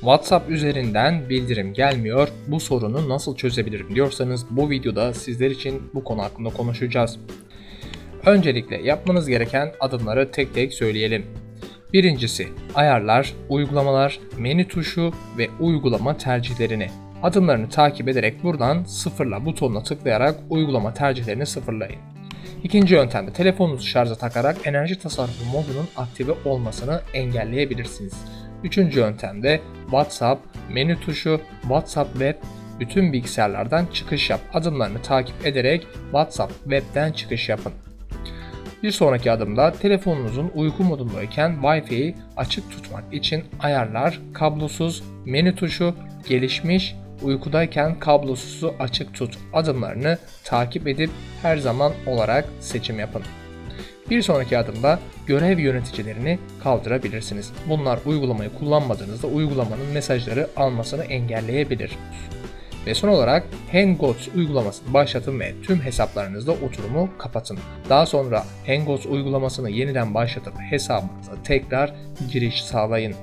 WhatsApp üzerinden bildirim gelmiyor. Bu sorunu nasıl çözebilirim diyorsanız bu videoda sizler için bu konu hakkında konuşacağız. Öncelikle yapmanız gereken adımları tek tek söyleyelim. Birincisi ayarlar, uygulamalar, menü tuşu ve uygulama tercihlerini. Adımlarını takip ederek buradan sıfırla butonuna tıklayarak uygulama tercihlerini sıfırlayın. İkinci yöntemde telefonunuzu şarja takarak enerji tasarrufu modunun aktive olmasını engelleyebilirsiniz. Üçüncü yöntemde WhatsApp, menü tuşu, WhatsApp Web, bütün bilgisayarlardan çıkış yap. Adımlarını takip ederek WhatsApp Web'den çıkış yapın. Bir sonraki adımda telefonunuzun uyku modundayken Wi-Fi'yi açık tutmak için ayarlar, kablosuz, menü tuşu, gelişmiş, uykudayken kablosuzu açık tut adımlarını takip edip her zaman olarak seçim yapın. Bir sonraki adımda görev yöneticilerini kaldırabilirsiniz. Bunlar uygulamayı kullanmadığınızda uygulamanın mesajları almasını engelleyebilir. Ve son olarak Hangouts uygulamasını başlatın ve tüm hesaplarınızda oturumu kapatın. Daha sonra Hangouts uygulamasını yeniden başlatıp hesabınıza tekrar giriş sağlayın.